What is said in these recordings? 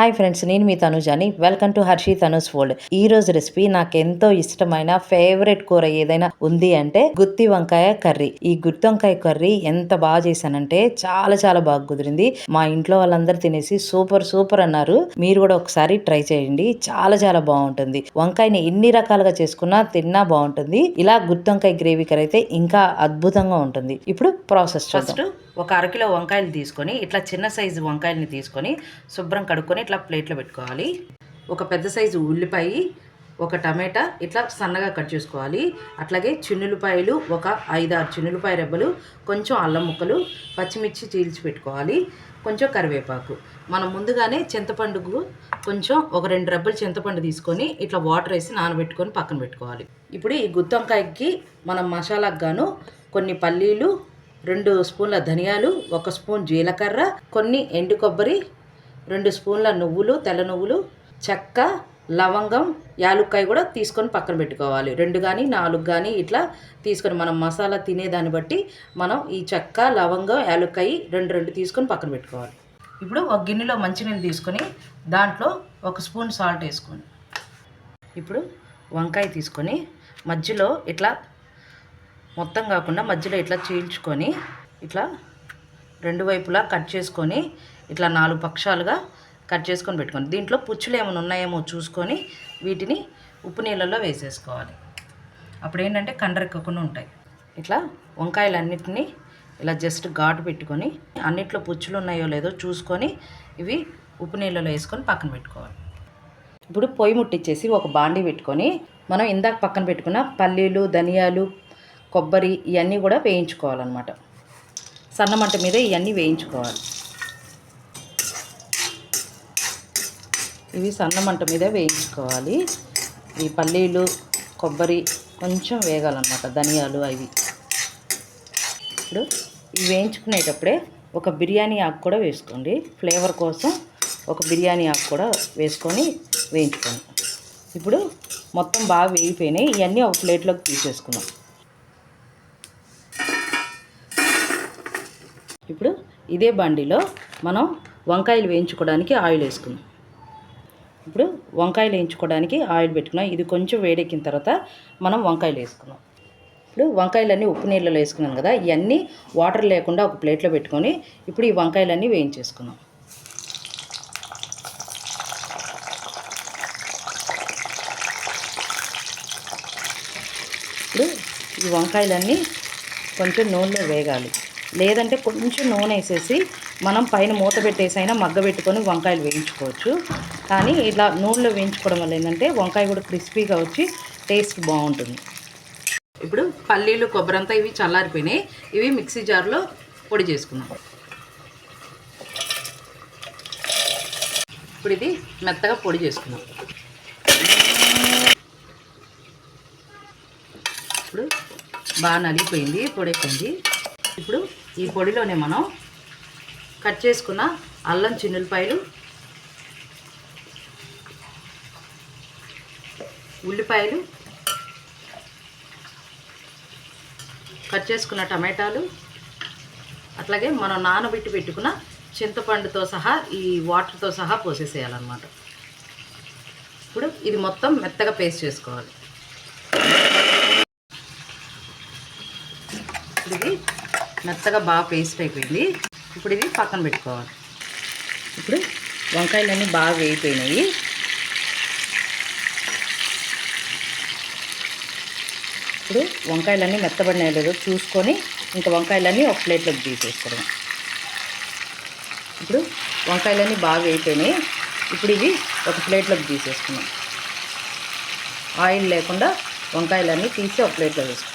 Hi friends నేను మీ తనుజాని. Welcome to Harshi Tanuj fold ఈ రోజు రెసిపీ నాకు ఎంతో ఇష్టమైన ఫేవరెట్ కూర ఏదైనా ఉంది అంటే గుత్తి వంకాయ కర్రీ. ఈ గుత్తి వంకాయ కర్రీ ఎంత బాగా చేశానంటే చాలా చాలా బాగా కుదిరింది. మా ఇంట్లో వాళ్ళందరూ తినేసి సూపర్ సూపర్ అన్నారు. మీరు కూడా ఒకసారి ట్రై చేయండి. చాలా చాలా బాగుంటుంది. వంకాయని ఎన్ని రకాలుగా చేసుకున్నా తిన్నా బాగుంటుంది. ఇలా గుత్తి వంకాయ గ్రేవీ కర్రీ అయితే ఇంకా అద్భుతంగా ఉంటుంది. ఇప్పుడు ప్రాసెస్ ఫస్ట్ ఒక అరకిలో వంకాయలు తీసుకొని ఇట్లా చిన్న సైజు వంకాయలని తీసుకొని శుభ్రం కడుక్కొని ఇట్లా ప్లేట్లో పెట్టుకోవాలి. ఒక పెద్ద సైజు ఉల్లిపాయ ఒక టమాటా ఇట్లా సన్నగా కట్ చేసుకోవాలి. అట్లాగే చిన్నులపాయలు ఒక ఐదారు చిన్నులపాయ రెబ్బలు కొంచెం అల్లం ముక్కలు పచ్చిమిర్చి చీల్చి పెట్టుకోవాలి. కొంచెం కరివేపాకు. మనం ముందుగానే చింతపండుకు కొంచెం ఒక రెండు రెబ్బలు చింతపండు తీసుకొని ఇట్లా వాటర్ వేసి నానబెట్టుకొని పక్కన పెట్టుకోవాలి. ఇప్పుడు ఈ గుత్తొంకాయకి మనం మసాలాకు గాను కొన్ని పల్లీలు రెండు స్పూన్ల ధనియాలు ఒక స్పూన్ జీలకర్ర కొన్ని ఎండు కొబ్బరి రెండు స్పూన్ల నువ్వులు తెల్ల నువ్వులు చెక్క లవంగం యాలుక్కాయ కూడా తీసుకొని పక్కన పెట్టుకోవాలి. రెండు కానీ నాలుగు కానీ ఇట్లా తీసుకొని మనం మసాలా తినేదాన్ని బట్టి మనం ఈ చెక్క లవంగం యాలుక్కాయ రెండు రెండు తీసుకొని పక్కన పెట్టుకోవాలి. ఇప్పుడు ఒక గిన్నెలో మంచినీళ్ళు తీసుకొని దాంట్లో ఒక స్పూన్ సాల్ట్ వేసుకోండి ఇప్పుడు వంకాయ తీసుకొని మధ్యలో ఇట్లా మొత్తం కాకుండా మధ్యలో ఇట్లా చీల్చుకొని ఇట్లా రెండు వైపులా కట్ చేసుకొని ఇట్లా నాలుగు పక్షాలుగా కట్ చేసుకొని పెట్టుకోండి. దీంట్లో పుచ్చులు ఏమైనా ఉన్నాయేమో చూసుకొని వీటిని ఉప్పు నీళ్ళల్లో వేసేసుకోవాలి. అప్పుడు ఏంటంటే కండరెక్కకుండా ఉంటాయి. ఇట్లా వంకాయలన్నింటినీ ఇలా జస్ట్ ఘాటు పెట్టుకొని అన్నిట్లో పుచ్చులు ఉన్నాయో లేదో చూసుకొని ఇవి ఉప్పు నీళ్ళలో వేసుకొని పక్కన పెట్టుకోవాలి. ఇప్పుడు పొయ్యి ముట్టించేసి ఒక బాండీ పెట్టుకొని మనం ఇందాక పక్కన పెట్టుకున్న పల్లీలు ధనియాలు కొబ్బరి ఇవన్నీ కూడా వేయించుకోవాలన్నమాట. సన్నమంట మీద ఇవన్నీ వేయించుకోవాలి. ఇవి సన్నమంట మీద వేయించుకోవాలి. ఈ పల్లీలు కొబ్బరి కొంచెం వేగాలన్నమాట ధనియాలు అవి. ఇప్పుడు ఇవి వేయించుకునేటప్పుడే ఒక బిర్యానీ ఆకు కూడా వేసుకోండి. ఫ్లేవర్ కోసం ఒక బిర్యానీ ఆకు కూడా వేసుకొని వేయించుకోండి. ఇప్పుడు మొత్తం బాగా వేగిపోయినాయి. ఇవన్నీ ఒక ప్లేట్లోకి తీసేసుకున్నాం ఇప్పుడు ఇదే బండిలో మనం వంకాయలు వేయించుకోవడానికి ఆయిల్ వేసుకుందాం. ఇప్పుడు వంకాయలు వేయించుకోవడానికి ఆయిల్ పెట్టుకున్నాం. ఇది కొంచెం వేడెక్కిన తర్వాత మనం వంకాయలు వేసుకున్నాం ఇప్పుడు వంకాయలన్నీ ఉప్పు నీళ్ళలో వేసుకున్నాం కదా ఇవన్నీ వాటర్ లేకుండా ఒక ప్లేట్లో పెట్టుకొని ఇప్పుడు ఈ వంకాయలన్నీ వేయించేసుకున్నాం ఇప్పుడు ఈ వంకాయలన్నీ కొంచెం నూనెలో వేగాలి. లేదంటే కొంచెం నూనె వేసేసి మనం పైన మూత పెట్టేసైనా మగ్గ పెట్టుకొని వంకాయలు వేయించుకోవచ్చు. కానీ ఇలా నూనెలో వేయించుకోవడం వల్ల ఏంటంటే వంకాయ కూడా క్రిస్పీగా వచ్చి టేస్ట్ బాగుంటుంది. ఇప్పుడు పల్లీలు కొబ్బరి అంతా ఇవి చల్లారిపోయినాయి. ఇవి మిక్సీ జార్లో పొడి చేసుకున్నాం ఇప్పుడు ఇది మెత్తగా పొడి చేసుకున్నాం ఇప్పుడు బాగా నలిగిపోయింది పొడైపోయింది. ఇప్పుడు ఈ పొడిలోనే మనం కట్ చేసుకున్న అల్లం చిన్నులపాయలు ఉల్లిపాయలు కట్ చేసుకున్న టమాటాలు అట్లాగే మనం నానబెట్టి పెట్టుకున్న చింతపండుతో సహా ఈ వాటర్తో సహా పోసేసేయాలన్నమాట. ఇప్పుడు ఇది మొత్తం మెత్తగా పేస్ట్ చేసుకోవాలి. ఇది మెత్తగా బాగా పేస్ట్ అయిపోయింది. ఇప్పుడు ఇది పక్కన పెట్టుకోవాలి. ఇప్పుడు వంకాయలన్నీ బాగా వేగిపోయినాయి. ఇప్పుడు వంకాయలన్నీ మెత్తబడినాయి లేదో చూసుకొని ఇంకా వంకాయలన్నీ ఒక ప్లేట్లోకి తీసేసుకోవడం ఇప్పుడు వంకాయలన్నీ బాగా వేయిపోయినాయి ఇప్పుడు ఇవి ఒక ప్లేట్లోకి తీసేసుకున్నాం ఆయిల్ లేకుండా వంకాయలన్నీ తీసి ఒక ప్లేట్లో వేసుకున్నాం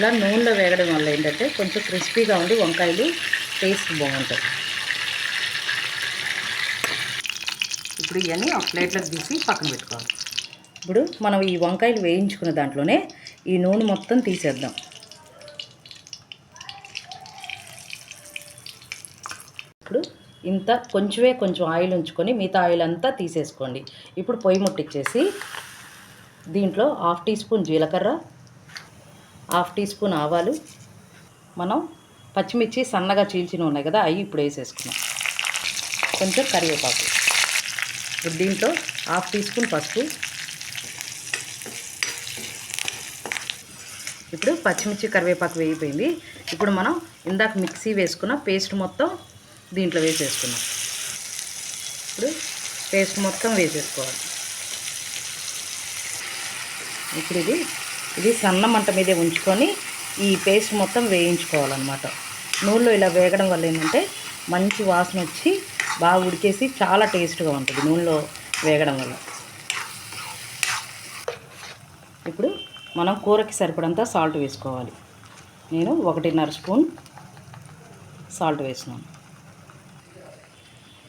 ఇలా నూనెలో వేగడం వల్ల ఏంటంటే కొంచెం క్రిస్పీగా ఉండి వంకాయలు టేస్ట్ బాగుంటాయి. ఇప్పుడు ఇవన్నీ ఒక ప్లేట్లోకి తీసి పక్కన పెట్టుకోవాలి. ఇప్పుడు మనం ఈ వంకాయలు వేయించుకున్న దాంట్లోనే ఈ నూనె మొత్తం తీసేద్దాం. ఇప్పుడు ఇంత కొంచెమే కొంచెం ఆయిల్ ఉంచుకొని మిగతా ఆయిల్ అంతా తీసేసుకోండి. ఇప్పుడు పొయ్యి ముట్టించేసి దీంట్లో హాఫ్ టీ స్పూన్ జీలకర్ర హాఫ్ టీ స్పూన్ ఆవాలు. మనం పచ్చిమిర్చి సన్నగా చీల్చిన ఉన్నాయి కదా అవి ఇప్పుడు వేసేసుకున్నాం కొంచెం కరివేపాకు. ఇప్పుడు దీంట్లో హాఫ్ టీ స్పూన్ పసుపు. ఇప్పుడు పచ్చిమిర్చి కరివేపాకు వేగిపోయింది. ఇప్పుడు మనం ఇందాక మిక్సీ వేసుకున్న పేస్ట్ మొత్తం దీంట్లో వేసేసుకున్నాం ఇప్పుడు పేస్ట్ మొత్తం వేసేసుకోవాలి. ఇప్పుడు ఇది ఇది సన్న మంట మీదే ఉంచుకొని ఈ పేస్ట్ మొత్తం వేయించుకోవాలన్నమాట. నూనెలో ఇలా వేగడం వల్ల ఏంటంటే మంచి వాసన వచ్చి బాగా ఉడికేసి చాలా టేస్ట్గా ఉంటుంది నూనెలో వేగడం వల్ల. ఇప్పుడు మనం కూరకి సరిపడంత సాల్ట్ వేసుకోవాలి. నేను ఒకటిన్నర స్పూన్ సాల్ట్ వేసినాను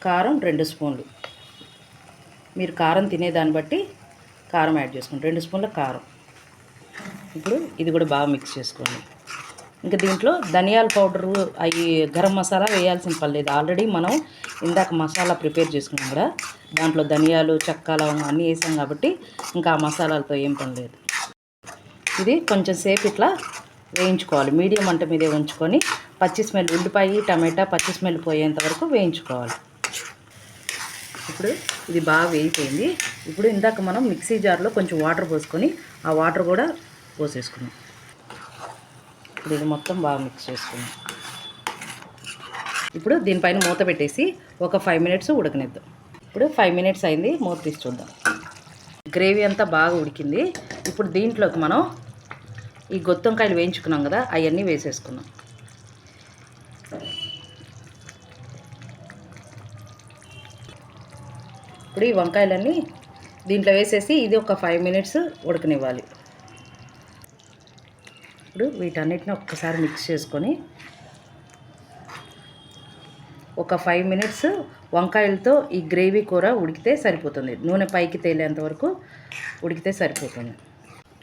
కారం రెండు స్పూన్లు. మీరు కారం తినేదాన్ని బట్టి కారం యాడ్ చేసుకోండి. రెండు స్పూన్ల కారం. ఇప్పుడు ఇది కూడా బాగా మిక్స్ చేసుకోండి. ఇంకా దీంట్లో ధనియాల పౌడరు అవి గరం మసాలా వేయాల్సిన పని లేదు. ఆల్రెడీ మనం ఇందాక మసాలా ప్రిపేర్ చేసుకున్నాం కూడా దాంట్లో ధనియాలు చెక్క లవంగం అన్నీ వేసాం కాబట్టి ఇంకా ఆ మసాలాలతో ఏం పని లేదు. ఇది కొంచెం సేపు ఇట్లా వేయించుకోవాలి. మీడియం మంట మీదే ఉంచుకొని పచ్చి స్మెల్ ఉల్లిపాయ టమాటా పచ్చి స్మెల్ పోయేంత వరకు వేయించుకోవాలి. ఇప్పుడు ఇది బాగా వేయిపోయింది ఇప్పుడు ఇందాక మనం మిక్సీ జార్లో కొంచెం వాటర్ పోసుకొని ఆ వాటర్ కూడా పోసేసుకున్నాం. ఇప్పుడు ఇది మొత్తం బాగా మిక్స్ చేసుకున్నాం. ఇప్పుడు దీనిపైన మూత పెట్టేసి ఒక ఫైవ్ మినిట్స్ ఉడకనిద్దాం. ఇప్పుడు ఫైవ్ మినిట్స్ అయింది మూత తీసి చూద్దాం. గ్రేవీ అంతా బాగా ఉడికింది. ఇప్పుడు దీంట్లోకి మనం ఈ గొత్తంకాయలు వేయించుకున్నాం కదా అవన్నీ వేసేసుకున్నాం ఇప్పుడు ఈ వంకాయలన్నీ దీంట్లో వేసేసి ఇది ఒక ఫైవ్ మినిట్స్ ఉడకనివ్వాలి. ఇప్పుడు వీటన్నిటిని ఒక్కసారి మిక్స్ చేసుకొని ఒక ఫైవ్ మినిట్స్ వంకాయలతో ఈ గ్రేవీ కూర ఉడికితే సరిపోతుంది. నూనె పైకి తేలేంత వరకు ఉడికితే సరిపోతుంది.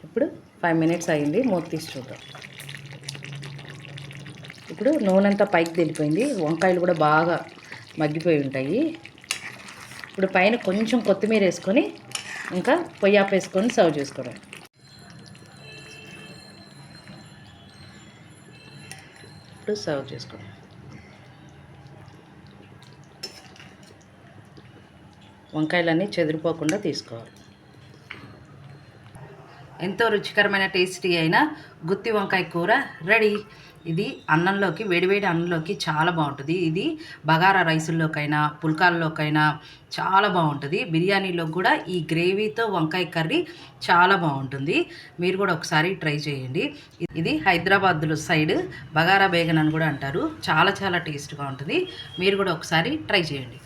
ఇప్పుడు ఫైవ్ మినిట్స్ అయింది మూత తీసి చూద్దాం. ఇప్పుడు నూనె అంతా పైకి తెలిపోయింది. వంకాయలు కూడా బాగా మగ్గిపోయి ఉంటాయి. ఇప్పుడు పైన కొంచెం కొత్తిమీర వేసుకొని ఇంకా పొయ్యాపేసుకొని సర్వ్ చేసుకోవడం. ఇప్పుడు సర్వ్ చేసుకోండి వంకాయలన్నీ చెదిరిపోకుండా తీసుకోవాలి. ఎంతో రుచికరమైన టేస్టీ అయిన గుత్తి వంకాయ కూర రెడీ. ఇది అన్నంలోకి వేడివేడి అన్నంలోకి చాలా బాగుంటుంది. ఇది బగారా రైసుల్లోకైనా పుల్కాల్లోకైనా చాలా బాగుంటుంది. బిర్యానీలో కూడా ఈ గ్రేవీతో వంకాయ కర్రీ చాలా బాగుంటుంది. మీరు కూడా ఒకసారి ట్రై చేయండి. ఇది హైదరాబాద్లో సైడ్ బగారా బేగన్ అని కూడా అంటారు. చాలా చాలా టేస్ట్గా ఉంటుంది. మీరు కూడా ఒకసారి ట్రై చేయండి.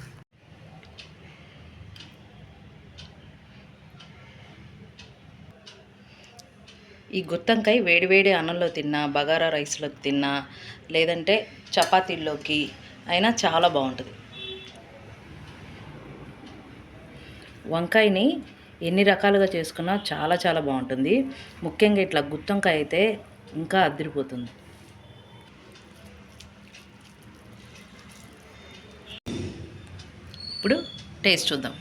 ఈ గుత్తంకాయ వేడివేడి అన్నంలో తిన్నా బగారా రైస్లో తిన్నా లేదంటే చపాతీల్లోకి అయినా చాలా బాగుంటుంది. వంకాయని ఎన్ని రకాలుగా చేసుకున్నా చాలా చాలా బాగుంటుంది. ముఖ్యంగా ఇట్లా గుత్తంకాయ అయితే ఇంకా అదిరిపోతుంది. ఇప్పుడు టేస్ట్ చూద్దాం.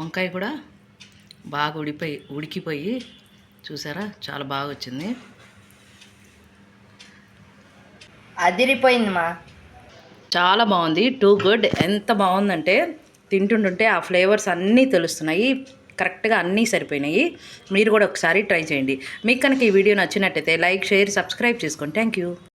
వంకాయ కూడా బాగా ఉడిపోయి ఉడికిపోయి చూసారా? చాలా బాగా వచ్చింది. అదిరిపోయింది మా చాలా బాగుంది. Too good. ఎంత బాగుందంటే తింటుంటుంటే ఆ ఫ్లేవర్స్ అన్నీ తెలుస్తున్నాయి. కరెక్ట్గా అన్నీ సరిపోయినాయి. మీరు కూడా ఒకసారి ట్రై చేయండి. మీకు కనుక ఈ వీడియో నచ్చినట్టయితే లైక్ షేర్ సబ్స్క్రైబ్ చేసుకోండి థ్యాంక్ యూ